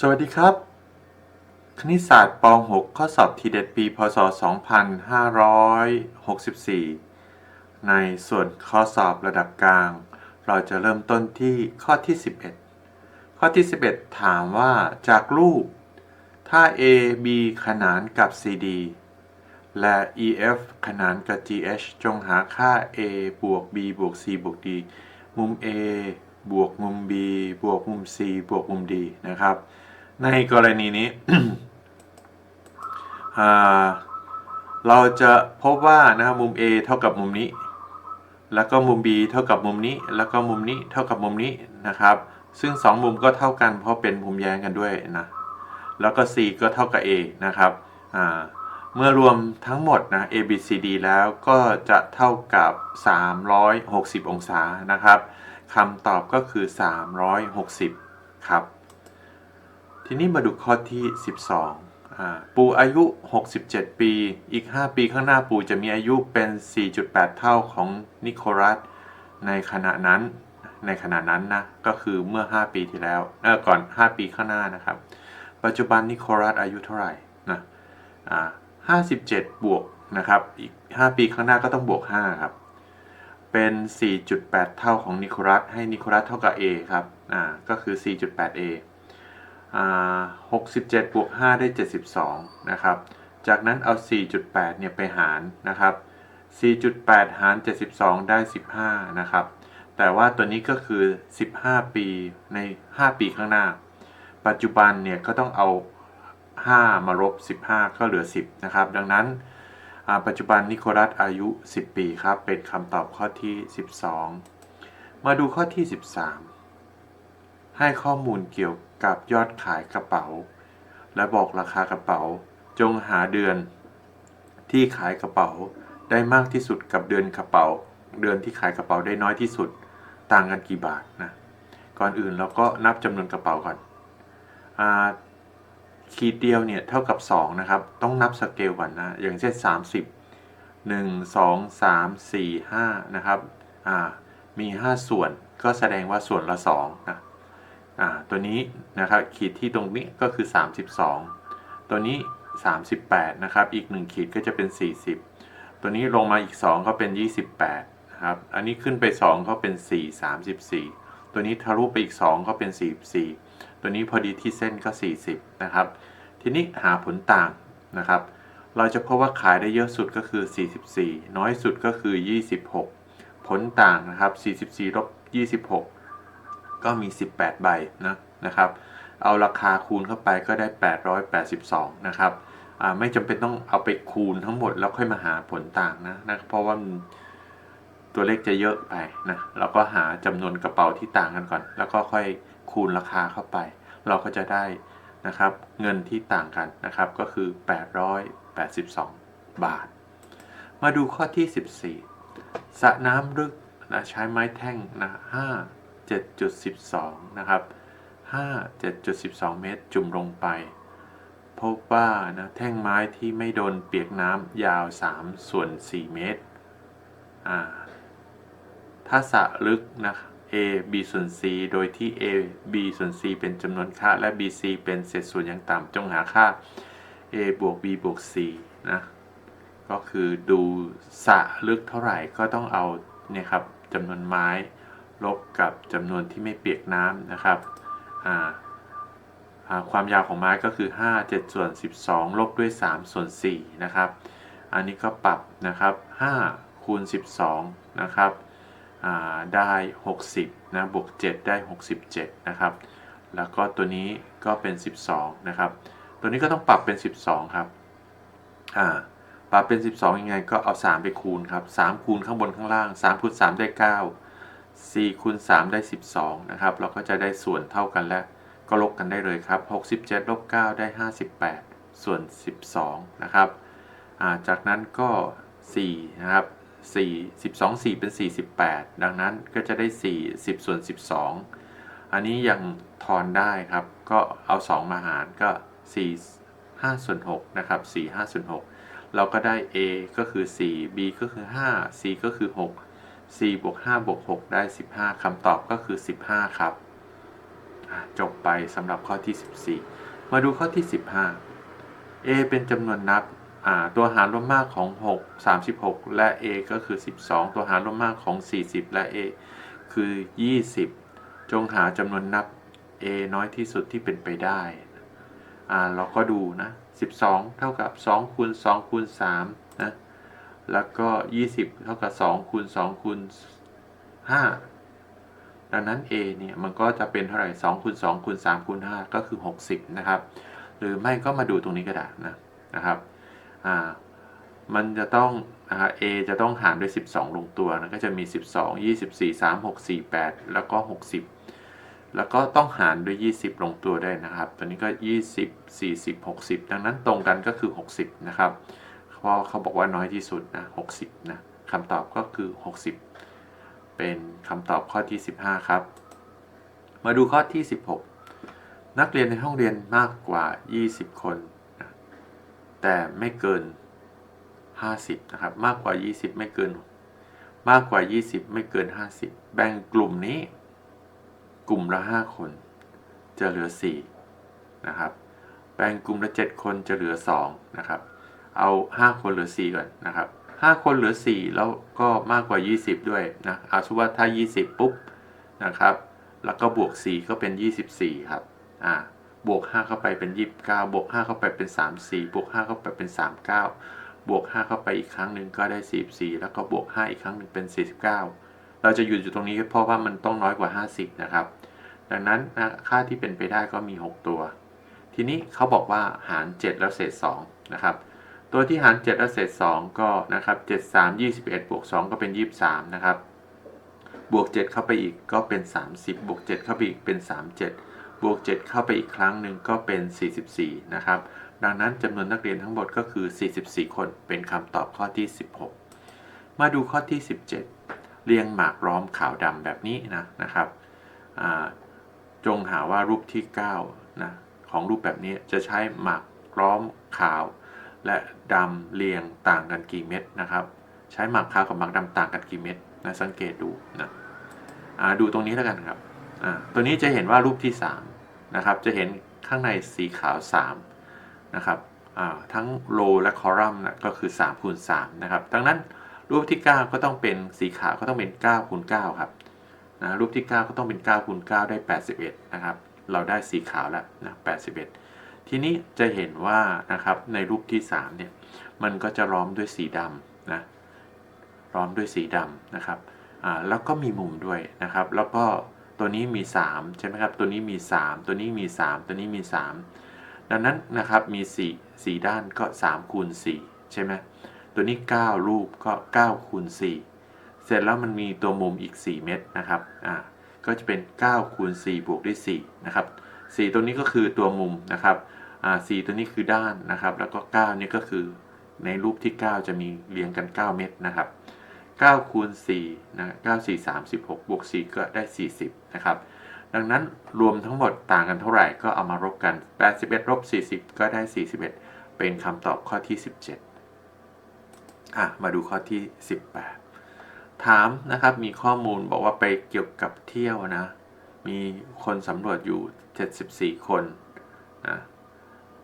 สวัสดีครับ คณิตศาสตร์ป .6 ข้อสอบทีเด็ดปี พศ 2564 ในส่วนข้อสอบระดับกลาง เราจะเริ่มต้นที่ข้อที่ 11 ข้อที่ 11 ถามว่าจากรูป ถ้า A B ขนานกับ CD และ EF ขนานกับ GH จงหาค่า A บวก B บวก C บวก D มุม A บวกมุม B บวกมุม C บวกมุม D นะครับ ในกรณีนี้ เราจะพบว่านะครับมุม A เท่ากับมุมนี้ แล้วก็มุม B เท่ากับมุมนี้ แล้วก็มุมนี้เท่ากับมุมนี้นะครับ ซึ่ง 2 มุมก็เท่ากันเพราะเป็นมุมแย้งกันด้วยนะ แล้วก็ C ก็เท่ากับ A นะครับ เมื่อรวมทั้งหมดนะ A B C D แล้วก็จะเท่ากับ 360 องศานะครับคำตอบก็คือ 360 ครับ ทีนี้มาดูข้อที่ 12อ่าปูอายุ 67 ปี อีก 5 ปีข้างหน้าปูจะมีอายุเป็น 4.8 เท่าของนิโคลัสในขณะนั้น ในขณะนั้นนะ ก็คือเมื่อ 5 ปีที่แล้วเออก่อน 5 ปีข้างหน้านะครับ ปัจจุบันนิโคลัสอายุเท่าไหร่นะอ่า57 บวกนะครับ อีก 5 ปีข้างหน้าก็ต้องบวก 5 ครับ เป็น 4.8 เท่าของนิโคลัส ให้นิโคลัสเท่ากับ A ครับ อ่า ก็คือ 4.8A 67 บวก 5 ได้ 72 นะครับ จากนั้นเอา 4.8 เนี่ยไปหารนะครับ 4.8 หาร 72 ได้ 15 นะครับ แต่ว่าตัวนี้ก็คือ 15 ปีใน 5 ปีข้างหน้า ปัจจุบันเนี่ยก็ต้องเอา 5 มาลบ 15 ก็เหลือ 10 นะครับ ดังนั้นปัจจุบันนิโคลัสอายุ 10 ปีครับ เป็นคำตอบข้อที่ 12 มาดูข้อที่ 13 ให้ข้อมูลเกี่ยว กับยอดขายกระเป๋า และบอกราคากระเป๋า จงหาเดือน ที่ขายกระเป๋าได้มากที่สุดกับเดือนกระเป๋า เดือนที่ขายกระเป๋าได้น้อยที่สุด ต่างกันกี่บาทนะก่อนอื่นเราก็นับจำนวนกระเป๋าก่อนอ่าขีดเดียวเนี่ยเท่ากับ 2 นะครับ ต้องนับสเกลก่อนนะ อย่างเช่น 30 1 2 3 4 5 นะครับ อ่า มี 5 ส่วน ก็แสดงว่าส่วนละ2นะ ตัวนี้นะครับขีดที่ตรงนี้ก็คือ 32 ตัวนี้ 38 นะครับ อีก 1 ขีดก็จะเป็น 40 ตัวนี้ลงมาอีก 2 ก็เป็น 28 นะครับ อันนี้ขึ้นไป 2 ก็เป็น 4 34 ตัวนี้ทะลุไปอีก 2 ก็เป็น 44 ตัวนี้พอดีที่เส้นก็ 40 นะครับ ทีนี้หาผลต่างนะครับ เราจะพบว่าขายได้เยอะสุดก็คือ 44 น้อยสุดก็คือ 26 ผลต่างนะครับ 44ลบ26 ก็มี 18 ใบนะนะครับ เอาราคาคูณเข้าไปก็ได้ 882 นะครับอ่าไม่จำเป็นต้องเอาไปคูณทั้งหมดแล้วค่อยมาหาผลต่างนะนะเพราะว่ามันตัวเลขจะเยอะไปนะเราก็หาจำนวนกระเป๋าที่ต่างกันก่อน แล้วก็ค่อยคูณราคาเข้าไป เราก็จะได้นะครับ เงินที่ต่างกันนะครับก็คือ 882 บาท มาดูข้อที่ 14สระน้ำลึกนะใช้ไม้แท่งนะ5 7.12 นะครับ 5 7.12 เมตรจุ่มลงไป พบว่านะแท่งไม้ที่ไม่โดนเปียกน้ำยาว 3 ส่วน 4 เมตรอ่าถ้าสระลึกนะ A B ส่วน C โดยที่ A B ส่วน C เป็นจำนวนค่า และ B C เป็นเศษส่วนอย่างต่ำจงหาค่า A บวก B บวก C นะก็คือดูสระลึกเท่าไหร่ก็ต้องเอาเนี่ยครับจำนวนไม้ ลบกับจำนวนที่ไม่เปียกน้ำนะครับความยาวของไม้ก็คือ 5 7 ส่วน 12 ลบด้วย 3 ส่วน 4 นะครับ อันนี้ก็ปรับนะครับ5คูณ 12 นะครับได้ 60 นะ บวก 7 ได้ 67 นะครับ แล้วก็ตัวนี้ก็เป็น 12 นะครับ ตัวนี้ก็ต้องปรับเป็น 12 ครับปรับเป็น 12 ยังไงก็เอา 3 ไปคูณครับ 3 คูณข้างบนข้างล่าง 3 คูณ 3 ได้ 9 4คูณ3ได้ 12 นะครับ เราก็จะได้ส่วนเท่ากันแล้ว ก็ลบกันได้เลยครับ 67ลบ9ได้ 58 ส่วน 12 นะครับาจากนั้นก็4นะครับ4 12 4 เป็น 48 ดังนั้นก็จะได้ 4 10 ส่วน 12 อันนี้ยังทอนได้ครับ ก็เอา 2 มาหารก็ 4 5ส่วน6นะครับ4 5ส่วน6เราก็ได้ A ก็คือ 4 B ก็คือ 5 C ก็คือ 6 4บวก5บวก6ได้ 15คำตอบก็คือ 15 ครับ จบไปสำหรับข้อที่ 14 มาดูข้อที่ 15 a เป็นจำนวนนับตัวหารร่วมมากของ 6 36 และ a ก็คือ 12 ตัวหารร่วมมากของ 40 และ a คือ 20 จงหาจำนวนนับ a น้อยที่สุดที่เป็นไปได้ เราก็ดูนะ 12 เท่ากับ 2 คูณ 2 คูณ 3 นะ แล้วก็ 20 เท่ากับ 2 คูณ 2 คูณ 5 ดังนั้น a เนี่ย มันก็จะเป็นเท่าไหร่ 2 คูณ 2 คูณ 3 คูณ 5 ก็คือ 60 นะครับ หรือไม่ก็มาดูตรงนี้ก็ได้นะ นะครับ อ่า มันจะต้องอ่า a จะต้องหารด้วย 12 ลงตัวนะ ก็จะมี 12 24 3 6 4 8 แล้วก็ 60 แล้วก็ต้องหารด้วย 20 ลงตัวได้นะครับ ตัวนี้ก็ 20 40 60 ดังนั้นตรงกันก็คือ 60 นะครับ เพราะเขาบอกว่าน้อยที่สุดนะ60นะคำตอบก็คือ 60 เป็นคำตอบข้อที่ 15 ครับ มาดูข้อที่ 16 นักเรียนในห้องเรียนมากกว่า 20 คนนะแต่ไม่เกิน 50 นะครับ มากกว่า 20 ไม่เกิน มากกว่า 20 ไม่เกิน 50 แบ่งกลุ่มนี้ กลุ่มละ 5 คน จะเหลือ 4 นะครับ แบ่งกลุ่มละ 7 คนจะเหลือ 2 นะครับ เอา 5 คนเหลือ 4 ก่อนนะครับ 5 คนเหลือ 4 แล้วก็มากกว่า 20 ด้วยนะเอาสมมติว่าถ้า 20 ปุ๊บนะครับ แล้วก็บวก 4 ก็เป็น 24 ครับอ่าบวก 5 เข้าไปเป็น 29 บวก 5 เข้าไปเป็น 34 บวก 5 เข้าไปเป็น 39 บวก 5 เข้าไปอีกครั้งหนึ่งก็ได้ 44 แล้วก็บวก 5 อีกครั้งหนึ่งเป็น 49 เราจะอยู่อยู่ตรงนี้เพราะว่ามันต้องน้อยกว่า 50 นะครับ ดังนั้นนะค่าที่เป็นไปได้ก็มี 6 ตัว ทีนี้เขาบอกว่าหาร 7 แล้วเศษ2นะครับ ตัวที่หาร 7 แล้วเศษ 2 ก็นะครับ 7 3 21 บวก 2 ก็เป็น 23 นะครับ บวก 7 เข้าไปอีกก็เป็น 30 บวก 7 เข้าไปอีกเป็น 37 บวก 7 เข้าไปอีกครั้งหนึ่งก็เป็น 44 นะครับ ดังนั้นจำนวนนักเรียนทั้งหมดก็คือ 44 คนเป็นคำตอบข้อที่ 16 มาดูข้อที่ 17 เรียงหมากล้อมขาวดำแบบนี้นะนะครับ จงหาว่ารูปที่9นะของรูปแบบนี้จะใช้หมากล้อมขาว และดำเรียงต่างกันกี่เม็ดนะครับ ใช้หมากขาวกับหมากดำต่างกันกี่เม็ดนะสังเกตดูนะดูตรงนี้แล้วกันครับตัวนี้จะเห็นว่ารูปที่3นะครับจะเห็นข้างในสีขาว3นะครับทั้งโลและคอลัมน์นะก็คือ3คูณ3นะครับดังนั้นรูปที่ 9 ก็ต้องเป็นสีขาวก็ต้องเป็น9คูณ9ครับนะรูปที่ 9 ก็ต้องเป็น9คูณ9ได้ 81นะครับเราได้สีขาวแล้วนะ81 ทีนี้จะเห็นว่านะครับในรูปที่3เนี่ยมันก็จะล้อมด้วยสีดำนะล้อมด้วยสีดำนะครับอ่าแล้วก็มีมุมด้วยนะครับ แล้วก็ตัวนี้มี3ใช่ไหมครับตัวนี้มี 3 ตัวนี้มี 3 ตัวนี้มี 3 ดังนั้นนะครับมี4 4ด้านก็3คูณ4ใช่ไหมตัวนี้ 9 รูปก็9คูณ4เสร็จแล้วมันมีตัวมุมอีก 4 เม็ดนะครับอ่าก็จะเป็น9คูณ4บวกด้วย4นะครับ 4 ตัวนี้ก็คือตัวมุมนะครับอ่ตัวนี้คือด้านนะครับ แล้วก็ 9 นี่ก็คือในรูปที่ 9 จะมีเรียงกัน 9 เม็ดนะครับ9คูณ4นะ9 4 36 บวก 4 ก็ได้ 40 นะครับ ดังนั้นรวมทั้งหมดต่างกันเท่าไหร่ก็เอามารบกัน 81ลบ40 ก็ได้ 41 เป็นคำตอบข้อที่ 17 อะ มาดูข้อที่ 18 ถามนะครับ มีข้อมูลบอกว่าไปเกี่ยวกับเที่ยวนะ มีคนสำรวจอยู่ 74 คนนะ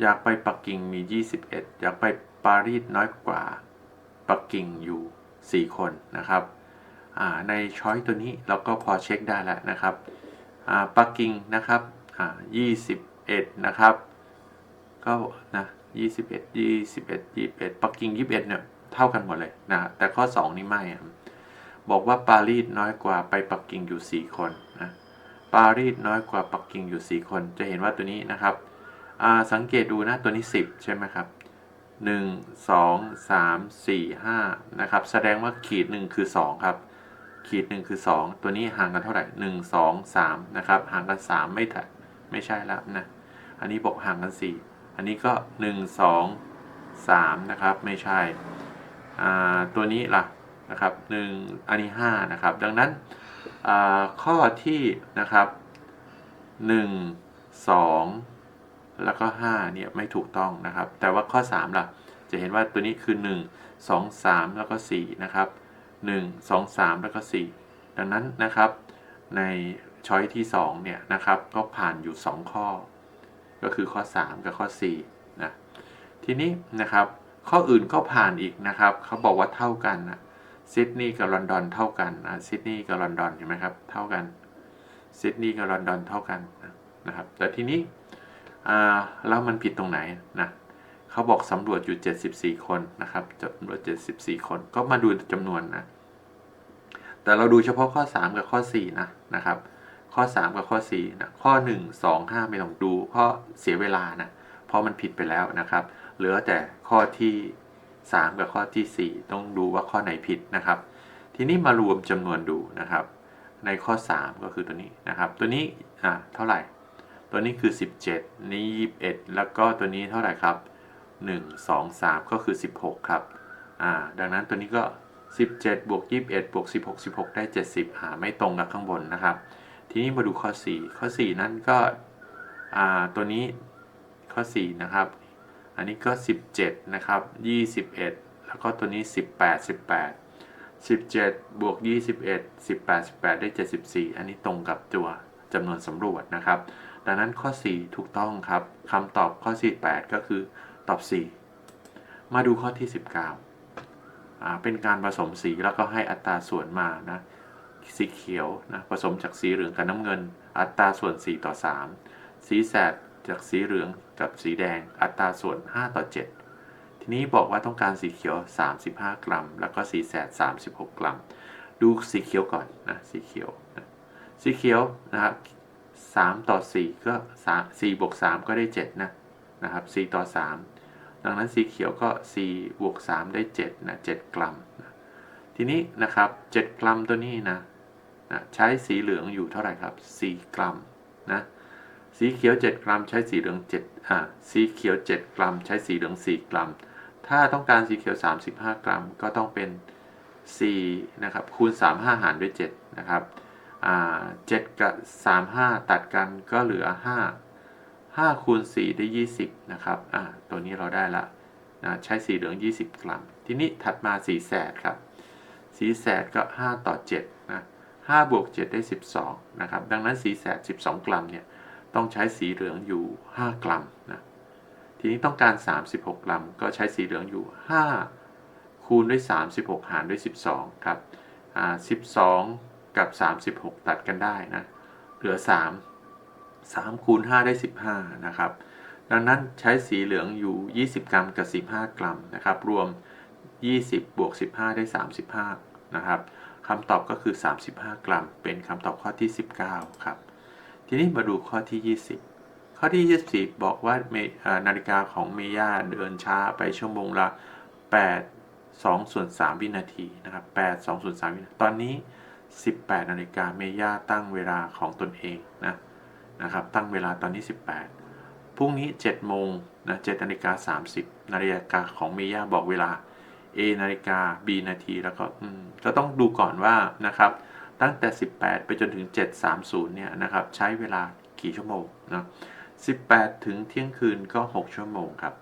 อยากไปปักกิ่งมี 21 อยากไปปารีสน้อยกว่าปักกิ่งอยู่ 4 คนนะครับในช้อยตัวนี้เราก็พอเช็คได้แล้วนะครับปักกิ่งนะครับอ่า21 นะครับก็นะ21 21 21ปักกิ่ง 21เนี่ยเท่ากันหมดเลยนะแต่ข้อ 2 นี่ไม่ บอกว่าปารีสน้อยกว่าไปปักกิ่งอยู่ 4 คนนะ ปารีสน้อยกว่าปักกิ่งอยู่ 4 คน จะเห็นว่าตัวนี้นะครับสังเกตดูนะตัวนี้ 10 ใช่ไหมครับ 1 2 3 4 5 นะครับ แสดงว่าขีด 1 คือ 2 ครับ ขีด 1 คือ 2 ตัวนี้ห่างกันเท่าไหร่ 1 2 3 นะครับ ห่างกัน 3 ไม่ถัดไม่ใช่แล้วนะ อันนี้บอกห่างกัน 4 อันนี้ก็ 1 2 3 นะครับ ไม่ใช่ ตัวนี้ล่ะนะครับ 1 อันนี้ 5 นะครับ ดังนั้น ข้อที่นะครับ 1 2 แล้วก็5เนี่ยไม่ถูกต้องนะครับ แต่ว่าข้อ3ล่ะจะเห็นว่าตัวนี้คือ 1 2 3 แล้วก็4นะครับ 1 2 3 แล้วก็ 4 ดังนั้นนะครับ ในช้อยที่2เนี่ยนะครับก็ผ่านอยู่ 2 ข้อ ก็คือข้อ 3 กับข้อ4นะทีนี้นะครับข้ออื่นก็ผ่านอีกนะครับ เขาบอกว่าเท่ากันนะ ซิดนีย์กับลอนดอนเท่ากันนะซิดนีย์กับลอนดอนเห็นไหมครับเท่ากันซิดนีย์กับลอนดอนเท่ากันนะครับ แต่ทีนี้อ่าแล้วมันผิดตรงไหนนะเขาบอกสำรวจอยู่ 74 คนนะครับสำรวจ74 คน ก็มาดูจำนวนนะแต่เราดูเฉพาะข้อ 3 กับข้อ4นะนะครับ ข้อ 3 กับข้อ4นะข้อ 1 2 5 ไม่ต้องดูเพราะเสียเวลานะเพราะมันผิดไปแล้วนะครับ เหลือแต่ข้อที่ 3 กับข้อที่ 4 ต้องดูว่าข้อไหนผิดนะครับ ทีนี้มารวมจำนวนดูนะครับ ในข้อ 3 ก็คือตัวนี้นะครับ ตัวนี้อ่าเท่าไหร่ ตัวนี้คือ 17 นี้21 แล้วก็ตัวนี้เท่าไหร่ครับ 1 2 3 ก็คือ 16 ครับอ่าดังนั้นตัวนี้ก็ 17 บวก 21 บวก 16 16 ได้ 70 หาไม่ตรงกับข้างบนนะครับ ทีนี้มาดูข้อ 4 ข้อ 4 นั่นก็อ่าตัวนี้ข้อ 4 นะครับ อันนี้ก็ 17 นะครับ 21 แล้วก็ตัวนี้ 18 18 17 บวก 21 18 18 ได้ 74 อันนี้ตรงกับตัวจำนวนสำรวจนะครับ ดังนั้นข้อ 4 ถูกต้องครับคำตอบข้อ 48 ก็คือตอบ 4 มาดูข้อที่ 19อ่าเป็นการผสมสีแล้วก็ให้อัตราส่วนมานะ สีเขียวนะผสมจากสีเหลืองกับน้ำเงิน อัตราส่วน 4 ต่อ 3 สีแสด จากสีเหลืองกับสีแดงอัตราส่วน 5 ต่อ 7 ทีนี้บอกว่าต้องการสีเขียว 35 กรัม แล้วก็สีแสด 36 กรัม ดูสีเขียวก่อนนะสีเขียวนะสีเขียวนะครับ3ต่อ 4 ก็ 3 4บวก3ก็ได้ 7 นะนะครับ4ต่อ 3 ดังนั้นสีเขียวก็4บวก3ได้7นะ7กรัมนะทีนี้นะครับ 7 กรัมตัวนี้นะนะใช้สีเหลืองอยู่เท่าไหร่ครับ 4 กรัมนะ สีเขียว 7 กรัม ใช้สีเหลือง7อ่าสีเขียว 7 กรัม ใช้สีเหลือง 4 กรัม ถ้าต้องการสีเขียว 35 กรัม ก็ต้องเป็น4นะครับคูณ 35 หารด้วย 7 นะครับอ่า7กับ 35 ตัดกันก็เหลือ 5 5คูณ4ได้ 20 นะครับอ่าตัวนี้เราได้ละนะใช้สีเหลือง 20 กรัม ทีนี้ถัดมาสีแสดครับ สีแสดก็ 5 ต่อ7นะ5บวก7ได้ 12 นะครับ ดังนั้นสีแสด 12 กรัมเนี่ย ต้องใช้สีเหลืองอยู่ 5 กรัมนะทีนี้ต้องการ 36 กรัม ก็ใช้สีเหลืองอยู่ 5 คูณด้วย 36 หารด้วย 12 ครับอ่า12 กับ 36 ตัดกันได้นะ เหลือ 3 3 คูณ 5 ได้ 15 นะครับ ดังนั้นใช้สีเหลืองอยู่ 20 กรัมกับ 15 กรัมนะครับ รวม 20 บวก 15 ได้ 35 นะครับคำตอบก็คือ 35 กรัม เป็นคำตอบข้อที่ 19 ครับ ทีนี้มาดูข้อที่ 20 ข้อที่20บอกว่าเมอ่านาฬิกาของเมย่าเดินช้าไปชั่วโมงละ 8 2ส่วน3วินาทีนะครับ8 2ส่วน3วินาทีตอนนี้ 18นาฬิกาเมย่าตั้งเวลาของตนเองนะนะครับตั้งเวลาตอนนี้ 18พรุ่งนี้7โมงนะ7นาฬิกา30นาฬิกาของเมย่าบอกเวลา A นาฬิกา B นาทีแล้วก็อืมก็ต้องดูก่อนว่านะครับ ตั้งแต่ 18 ไปจนถึง 730 เนี่ยนะครับใช้เวลากี่ชั่วโมงนะ18 ถึงเที่ยงคืนก็ 6 ชั่วโมงครับ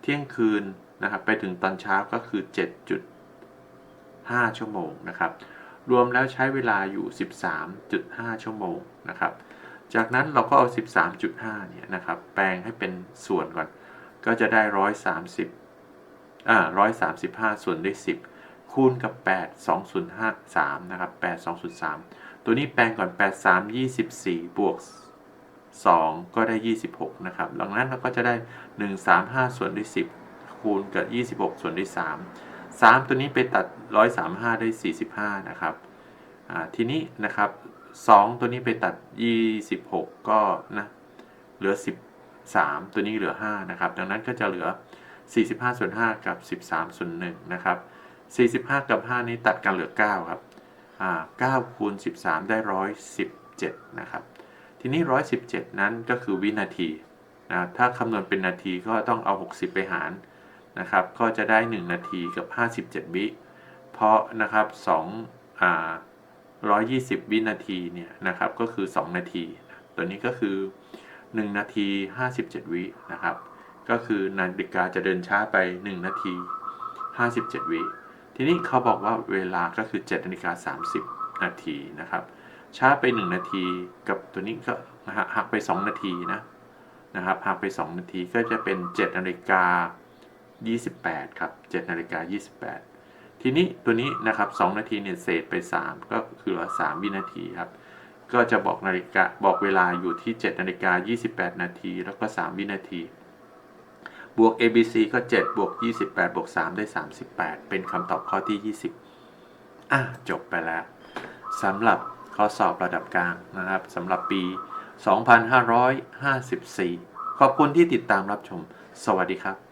เที่ยงคืนนะครับไปถึงตอนเช้าก็คือ 7.5 ชั่วโมงนะครับ รวมแล้วใช้เวลาอยู่ 13.5 ชั่วโมงนะครับ จากนั้นเราก็เอา 13.5 เนี่ยนะครับแปลงให้เป็นส่วนก่อน ก็จะได้ 130อ่า135 ส่วนด้วย 10 คูณกับ 8 2ส่วน5 3นะครับ8 2ส่วน3ตัวนี้แปลงก่อน 8 3 24 บวก 2 ก็ได้ 26 นะครับ ดังนั้นเราก็จะได้ 135 ส่วนด้วย 10 คูณกับ 26 ส่วนด้วย 3 3 ตัวนี้ไปตัด 135 ได้ 45 นะครับ ทีนี้นะครับ 2 ตัวนี้ไปตัด 26 ก็นะเหลือ 13 ตัวนี้เหลือ 5 นะครับ ดังนั้นก็จะเหลือ 45 ส่วน 5 กับ 13 ส่วน 1 นะครับ 45 กับ 5 นี้ตัดกันเหลือ 9 ครับอ่า9คูณ 13 ได้ 117 นะครับ ทีนี้ 117 นั้นก็คือวินาทีนะถ้าคำนวณเป็นนาทีก็ต้องเอา 60 ไปหารนะครับ ก็จะได้ 1 นาทีกับ 57 วิ เพราะนะครับ2อ่า120 วินาทีเนี่ยนะครับก็คือ 2 นาที ตัวนี้ก็คือ 1 นาที 57 วินะครับ ก็คือนาฬิกาจะเดินช้าไป 1 นาที 57 วิ ทีนี้เขาบอกว่าเวลาก็คือ7นาฬิกา30 นาทีนะครับ ช้าไป 1 นาทีกับตัวนี้ก็หักหักไป 2 นาทีนะนะครับหักไป 2 นาทีก็จะเป็น7นาฬิกา28ครับ7นาฬิกา28 ทีนี้ตัวนี้นะครับ2นาทีเนี่ยเศษไป 3 ก็คือเหลือ3วินาทีครับก็จะบอกนาฬิกาบอกเวลาอยู่ที่7นาฬิกา28 นาที แล้วก็ 3 วินาที บวก ABC ก็7บวก28บวก3ได้ 38 เป็นคำตอบข้อที่ 20 อะ จบไปแล้วสำหรับข้อสอบระดับกลางนะครับสำหรับปี 2554 ขอบคุณที่ติดตามรับชม สวัสดีครับ